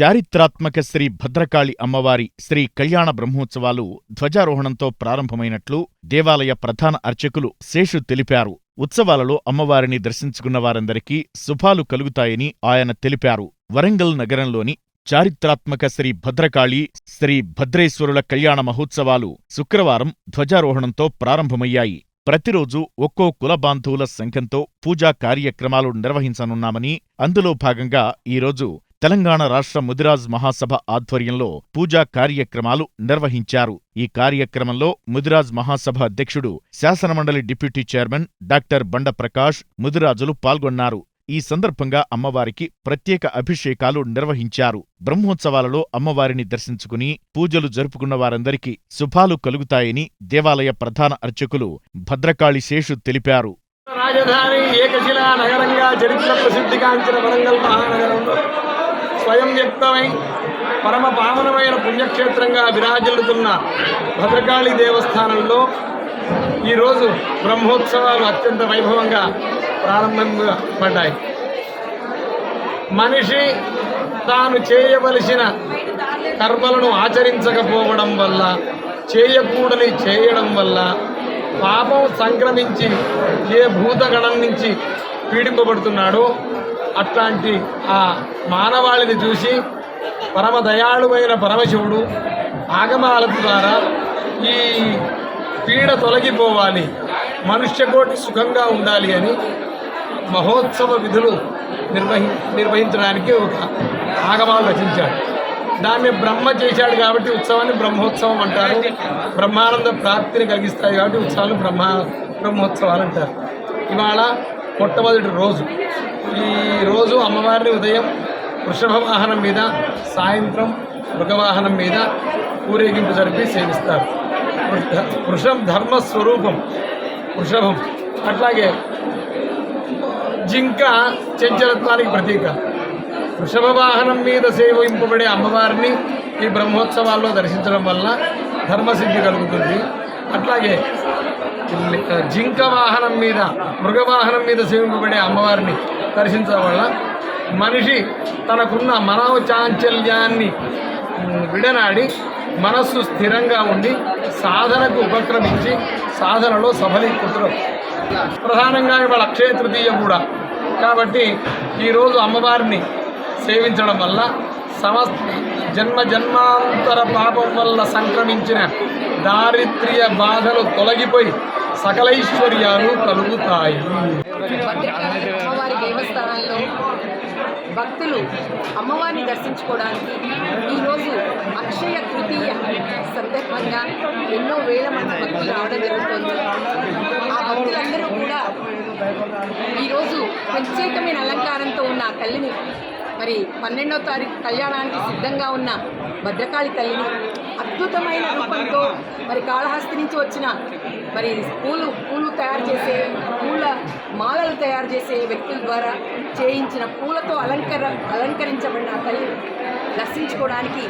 చారిత్రాత్మక శ్రీ భద్రకాళి అమ్మవారి శ్రీ కళ్యాణ బ్రహ్మోత్సవాలు ధ్వజారోహణంతో ప్రారంభమైనట్లు దేవాలయ ప్రధాన అర్చకులు శేషు తెలిపారు. ఉత్సవాలలో అమ్మవారిని దర్శించుకున్న వారందరికీ శుభాలు కలుగుతాయని ఆయన తెలిపారు. వరంగల్ నగరంలోని చారిత్రాత్మక శ్రీ భద్రకాళి శ్రీ భద్రేశ్వరుల కళ్యాణ మహోత్సవాలు శుక్రవారం ధ్వజారోహణంతో ప్రారంభమయ్యాయి. ప్రతిరోజు ఒక్కో కుల బాంధవుల సంఘంతో పూజా కార్యక్రమాలు నిర్వహించనున్నామని అందులో భాగంగా ఈరోజు తెలంగాణ రాష్ట్ర ముదిరాజ్ మహాసభ ఆధ్వర్యంలో పూజా కార్యక్రమాలు నిర్వహించారు. ఈ కార్యక్రమంలో ముదిరాజ్ మహాసభ అధ్యక్షుడు శాసనమండలి డిప్యూటీ చైర్మన్ డాక్టర్ బండ ప్రకాష్ ముదిరాజులు పాల్గొన్నారు. ఈ సందర్భంగా అమ్మవారికి ప్రత్యేక అభిషేకాలు నిర్వహించారు. బ్రహ్మోత్సవాలలో అమ్మవారిని దర్శించుకుని పూజలు జరుపుకున్న వారందరికీ శుభాలు కలుగుతాయని దేవాలయ ప్రధాన అర్చకులు భద్రకాళి శేషు తెలిపారు. రాజధాని ఏకశిలా నగరంగా చరిత్ర ప్రసిద్ధిగాంచిన వరంగల్ మహానగరంలో స్వయం వ్యక్తమై పరమ పావనమైన పుణ్యక్షేత్రంగా విరాజిల్లుతున్న భద్రకాళి దేవస్థానంలో ఈరోజు బ్రహ్మోత్సవాలు అత్యంత వైభవంగా ప్రారంభపడ్డాయి మనిషి తాను చేయవలసిన కర్మలను ఆచరించకపోవడం వల్ల చేయకూడని చేయడం వల్ల పాపం సంక్రమించి ఏ భూతగణం నుంచి పీడింపబడుతున్నాడు. అట్లాంటి ఆ మానవాళిని చూసి పరమ దయాళువైన పరమశివుడు ఆగమాల ద్వారా ఈ పీడ తొలగిపోవాలి. మనుష్యకోటి సుఖంగా ఉండాలి అని మహోత్సవ విధులు నిర్వహి నిర్వహించడానికి ఒక ఆగమాలు రచించాడు. దాన్ని బ్రహ్మ చేశాడు కాబట్టి ఉత్సవాన్ని బ్రహ్మోత్సవం అంటారు. బ్రహ్మానంద ప్రాప్తిని కలిగిస్తాయి కాబట్టి ఉత్సవాలు బ్రహ్మ బ్రహ్మోత్సవాలు అంటారు. ఇవాళ మొట్టమొదటి రోజు. ఈ రోజు అమ్మవారిని ఉదయం వృషభ వాహనం మీద సాయంత్రం మృగవాహనం మీద ఊరేగింపు జరిపి సేవిస్తారు. వృషం ధర్మస్వరూపం వృషభం. అట్లాగే జింక చంచలత్వానికి ప్రతీక. వృషభ వాహనం మీద సేవింపబడే అమ్మవారిని ఈ బ్రహ్మోత్సవాల్లో దర్శించడం వల్ల ధర్మసిద్ధి కలుగుతుంది. అలాగే జింక వాహనం మీద మృగవాహనం మీద సేవింపబడే అమ్మవారిని దర్శించడం వల్ల మనిషి తనకున్న మనోచాంచల్యాన్ని చాంచల్యాన్ని విడనాడి మనస్సు స్థిరంగా ఉండి సాధనకు ఉపక్రమించి సాధనలో సఫలీకృతులు ప్రధానంగా ఇవాళ అక్షయ తృతీయ కూడా. కాబట్టి ఈరోజు అమ్మవారిని సేవించడం వల్ల సమస్త జన్మ జన్మాంతర పాపం వల్ల సంక్రమించిన దారిద్ర్య బాధలు తొలగిపోయి సకలైశ్వర్యాలు కలుగుతాయి. దేవస్థానంలో భక్తులు అమ్మవారిని దర్శించుకోవడానికి ఈరోజు అక్షయ తృతీయ సందర్భంగా ఎన్నో వేల మంది భక్తులు రావడం జరుగుతుంది. ఆ భక్తులందరూ కూడా ఈరోజు ప్రత్యేకమైన అలంకారంతో ఉన్న ఆ తల్లిని మరి పన్నెండవ తారీఖు కళ్యాణానికి సిద్ధంగా ఉన్న భద్రకాళి తల్లిని అద్భుతమైన రూపంతో మరి కాళహస్తి నుంచి వచ్చిన మరి పూలు పూలు తయారు చేసే పూల మాలలు తయారు చేసే వ్యక్తుల ద్వారా చేయించిన పూలతో అలంకర అలంకరించబడిన ఆ తల్లి దర్శించుకోవడానికి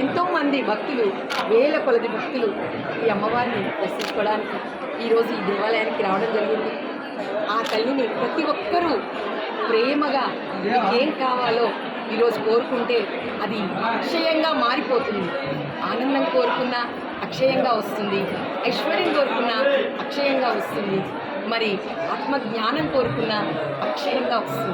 ఎంతోమంది భక్తులు వేల కొలది భక్తులు ఈ అమ్మవారిని దర్శించుకోవడానికి ఈరోజు ఈ దేవాలయానికి రావడం జరిగింది. ఆ తల్లిని ప్రతి ఒక్కరూ ప్రేమగా ఏం కావాలో ఈరోజు కోరుకుంటే అది అక్షయంగా మారిపోతుంది. ఆనందం కోరుకున్నా అక్షయంగా వస్తుంది. ఐశ్వర్యం కోరుకున్నా అక్షయంగా వస్తుంది. మరి ఆత్మ జ్ఞానం కోరుకున్నా అక్షయంగా వస్తుంది.